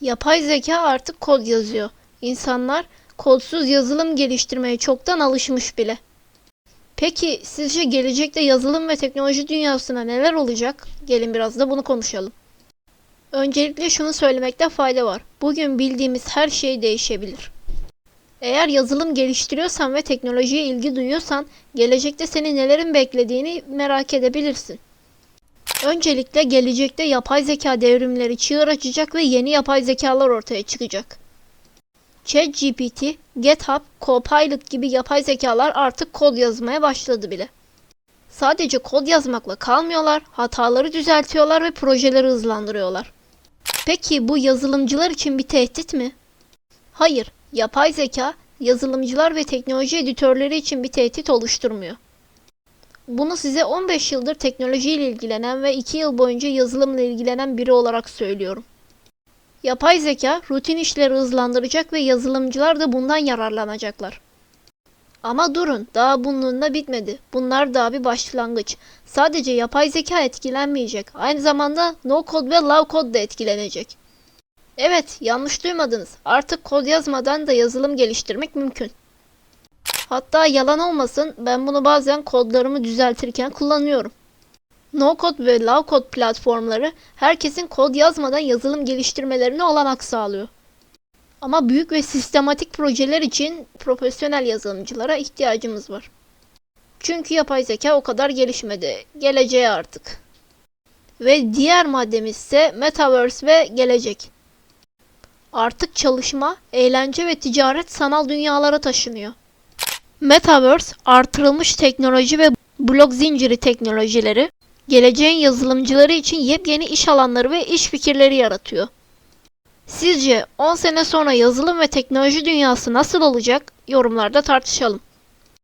Yapay zeka artık kod yazıyor. İnsanlar kodsuz yazılım geliştirmeye çoktan alışmış bile. Peki sizce gelecekte yazılım ve teknoloji dünyasına neler olacak? Gelin biraz da bunu konuşalım. Öncelikle şunu söylemekte fayda var. Bugün bildiğimiz her şey değişebilir. Eğer yazılım geliştiriyorsan ve teknolojiye ilgi duyuyorsan gelecekte seni nelerin beklediğini merak edebilirsin. Öncelikle gelecekte yapay zeka devrimleri çığır açacak ve yeni yapay zekalar ortaya çıkacak. ChatGPT, GitHub, Copilot gibi yapay zekalar artık kod yazmaya başladı bile. Sadece kod yazmakla kalmıyorlar, hataları düzeltiyorlar ve projeleri hızlandırıyorlar. Peki bu yazılımcılar için bir tehdit mi? Hayır, yapay zeka yazılımcılar ve teknoloji editörleri için bir tehdit oluşturmuyor. Bunu size 15 yıldır teknolojiyle ilgilenen ve 2 yıl boyunca yazılımla ilgilenen biri olarak söylüyorum. Yapay zeka rutin işleri hızlandıracak ve yazılımcılar da bundan yararlanacaklar. Ama durun, daha bununla bitmedi. Bunlar daha bir başlangıç. Sadece yapay zeka etkilenmeyecek. Aynı zamanda no code ve low code da etkilenecek. Evet, yanlış duymadınız. Artık kod yazmadan da yazılım geliştirmek mümkün. Hatta yalan olmasın, ben bunu bazen kodlarımı düzeltirken kullanıyorum. No code ve low code platformları herkesin kod yazmadan yazılım geliştirmelerine olanak sağlıyor. Ama büyük ve sistematik projeler için profesyonel yazılımcılara ihtiyacımız var. Çünkü yapay zeka o kadar gelişmedi. Geleceğe artık. Ve diğer maddemiz ise Metaverse ve gelecek. Artık çalışma, eğlence ve ticaret sanal dünyalara taşınıyor. Metaverse, artırılmış teknoloji ve blok zinciri teknolojileri, geleceğin yazılımcıları için yepyeni iş alanları ve iş fikirleri yaratıyor. Sizce 10 sene sonra yazılım ve teknoloji dünyası nasıl olacak? Yorumlarda tartışalım.